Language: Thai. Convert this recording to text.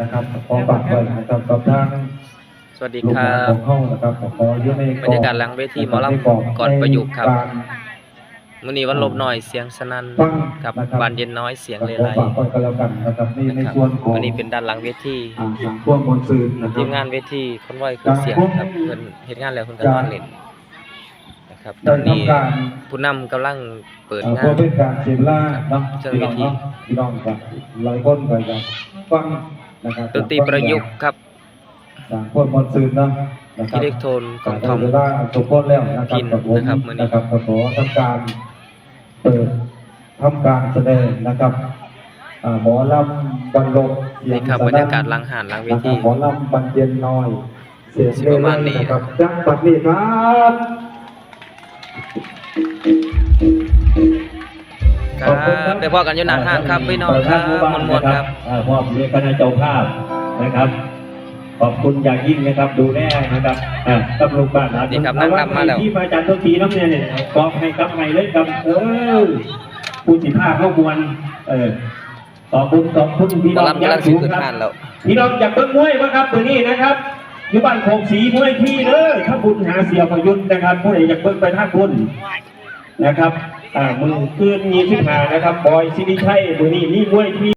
นะครับขอฝากไว้นะครับกับทางสวัสดีลูกคหรัลานบของห้องนะครับขออยู่ในบรรยากาศหลังเวทีหมอลำก่อนประยุกต์ครับมื้อนี้วันลบหน่อยเสียงสนั่นฟังกับนะครับบานเย็นน้อยเสียงเลขอไลฝากไว้กันแล้วกันนะครับนี่ในนะครับส่วนของวันนี้เป็นด้านหลังเวทีอ่าทางพวกมวลซืนนะครับทีมงานเวทีคนไหวคือเสียงครับเพิ่นเฮ็ดงานแล้วเพิ่นก็นอนเล่นนะครับตได้อนนี้ทำการผู้นำกำลังเปิดอ่างาเพื่อนเป็นการเสียเวลาเนาะเชิญพี่น้องเวทีเนาะพี่น้องครับหลายคนก็จะฟัง นะครับดนตรีประยุกต์ครับทางพวกมวลซืนเนาะนะครัอิบเล็กโทนของทอมเวลาทุกคนแล้วนะครับพินกับผมนะครับมื้อนี้นะครับก็ขอทำการเปิดทำการแสดงนะครับอ่าหมอลำบรรลบเสียนี่งครับสบรรนั่ยากาศหลังหานหลังเวนะคทีรับหมอลำบรรเย็นน้อยเสียงสิเล่ประมาณนี้นะครับจังปัดนี้ครับ ครับไปพอกันอยู่หน้าห้างครับพี่น้องครับมวนๆครับ อ่ามอบเรียนคณะเจ้าภาพนะครับ ขอบคุณอย่างยิ่งนะครับ ดูแลนะครับอ่าตำรวจบ้านนะนี่ครับนั่งนำมาแล้ว ที่พระอาจารย์ทุกทีน้ำเนี่ยเนี่ยกองให้กับให้เลยกับเออผู้สิผ้าเข้าควรเออขอบคุณขอบคุณพี่หมน้อองลำกำลังสิขึ้นห้านแล้ว พี่น้องอยากเบิ้งมวยปะครับตัวนี้นะครับอยู่บ้านโคงสีมวยที่เด้อถ้าบุญหาเสียประยุทธ์นะครับผู้ใดอยากเบิ้งไปท่านบุญนะครับ อ่ามือคืนมีสิบหานะครับ บอยซิริชัยมือนี้มีมวยที่